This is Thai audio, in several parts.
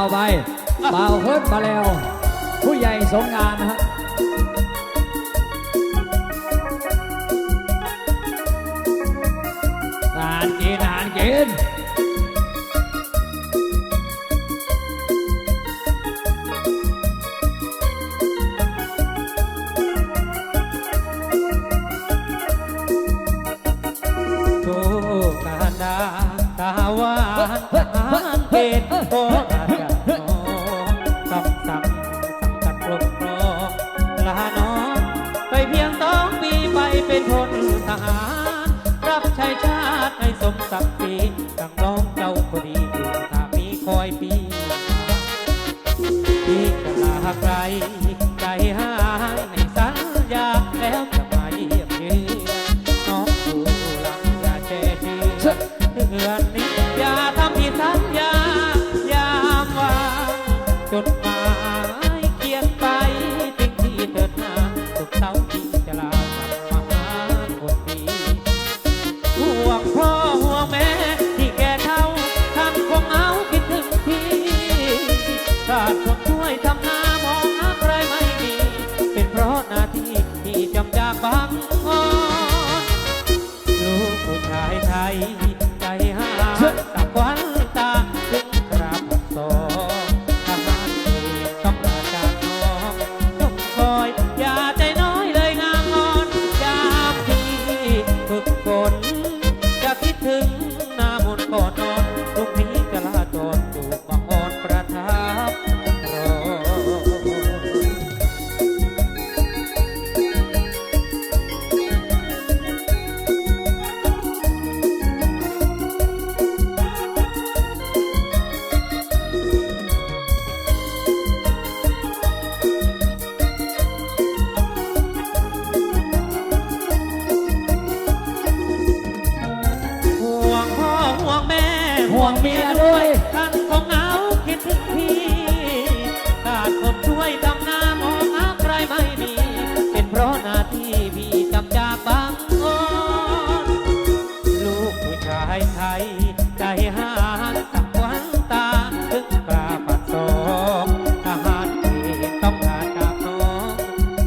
าวไปเบ่าวเฮิร์ตมาแล้ว ผู้ใหญ่สงงานนะฮะ ถึงหน้าบนต์ก่อนอน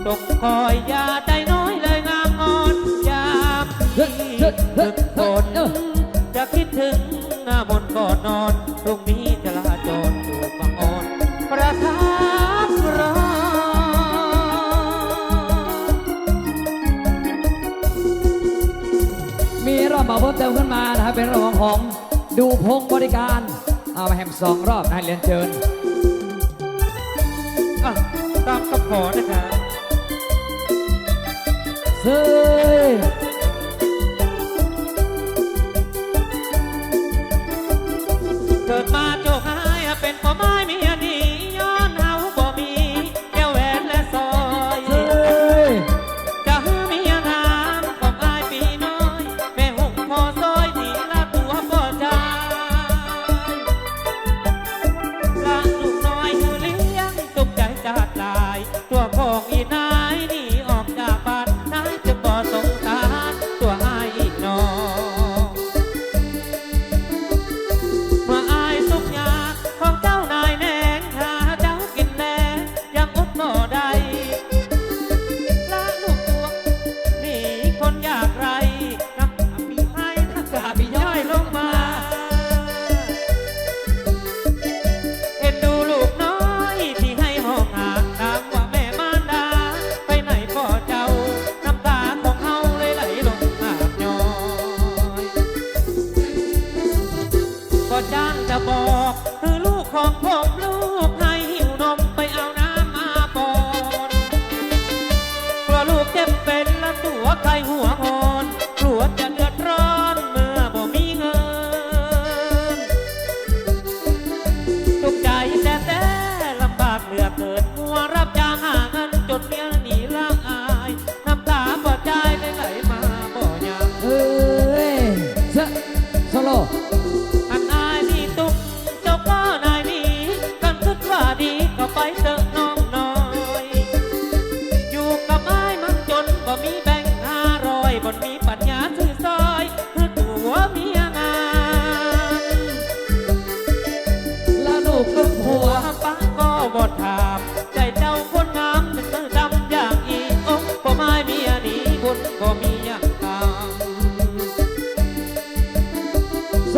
ตกคอยยาใจน้อยเลยงามอ่อนยามที่ถึกฝนจะคิดถึงหน้ามนก่อนนอนพรุ่งนี้จะลาจรถูกบังอ่อน ประทับรอมีรอบเบาเพิ่มเติมขึ้นมานะครับเป็นระวังของดูพงบริการเอามาแฮมสองรอบนายเรียนเชิญตามกับขอนะครับ rơi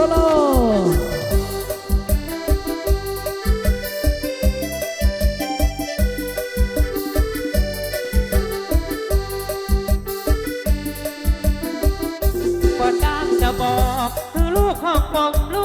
โลกว่าจ้างจะบอกคือลูกของบอกลูก